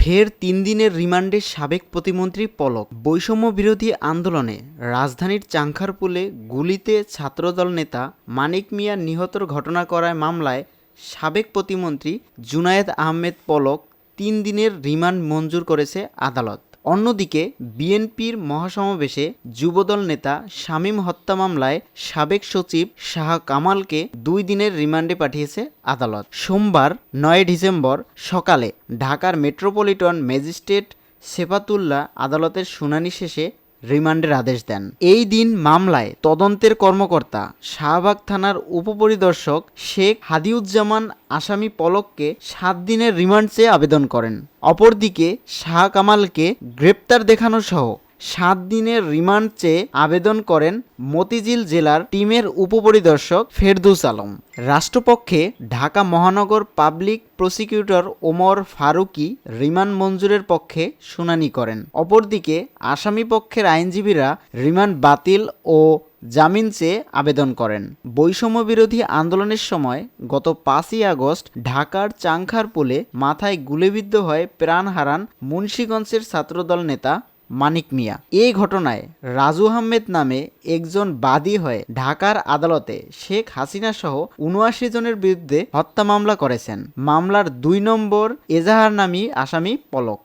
ফের তিন দিনের রিমান্ডে সাবেক প্রতিমন্ত্রী পলক। বৈষম্য বিরোধী আন্দোলনে রাজধানীর চাংখারপুলে গুলিতে ছাত্রদল নেতা মানিক মিয়া নিহতর ঘটনা করায় মামলায় সাবেক প্রতিমন্ত্রী জুনায়েদ আহমেদ পলক তিন দিনের রিমান্ড মঞ্জুর করেছে আদালত। অন্যদিকে, বিএনপির মহাসমাবেশে যুবদল নেতা শামীম হত্যা মামলায় সাবেক সচিব শাহ কামালকে দুই দিনের রিমান্ডে পাঠিয়েছে আদালত। সোমবার, নয় ডিসেম্বর সকালে ঢাকার মেট্রোপলিটন ম্যাজিস্ট্রেট সেফাতুল্লাহ আদালতের শুনানি শেষে রিমান্ডের আদেশ দেন। এই দিন মামলায় তদন্তের কর্মকর্তা শাহবাগ থানার উপপরিদর্শক শেখ হাদিউজ্জামান আসামি পলককে সাত দিনের রিমান্ড চেয়ে আবেদন করেন। অপরদিকে শাহ কামালকে গ্রেপ্তার দেখানো সহ সাত দিনের রিমান্ড চেয়ে আবেদন করেন মতিঝিল জেলার টিমের উপপরিদর্শক ফেরদৌস আলম। রাষ্ট্রপক্ষে ঢাকা মহানগর public prosecutor Omar Faruqi remand মঞ্জুরের পক্ষে শুনানি করেন। অপরদিকে আসামি পক্ষের আইনজীবীরা রিমান্ড বাতিল ও জামিন চেয়ে আবেদন করেন। বৈষম্য বিরোধী আন্দোলনের সময় গত পাঁচই আগস্ট ঢাকার চাংখারপুলে মাথায় গুলিবিদ্ধ হয়ে প্রাণ হারান মুন্সীগঞ্জের ছাত্রদল নেতা মানিক মিয়া। এই ঘটনায় রাজু আহমেদ নামে একজন বাদী হয়ে ঢাকার আদালতে শেখ হাসিনা সহ উনআশি জনের বিরুদ্ধে হত্যা মামলা করেছেন। মামলার দুই নম্বর এজাহার নামী আসামি পলক।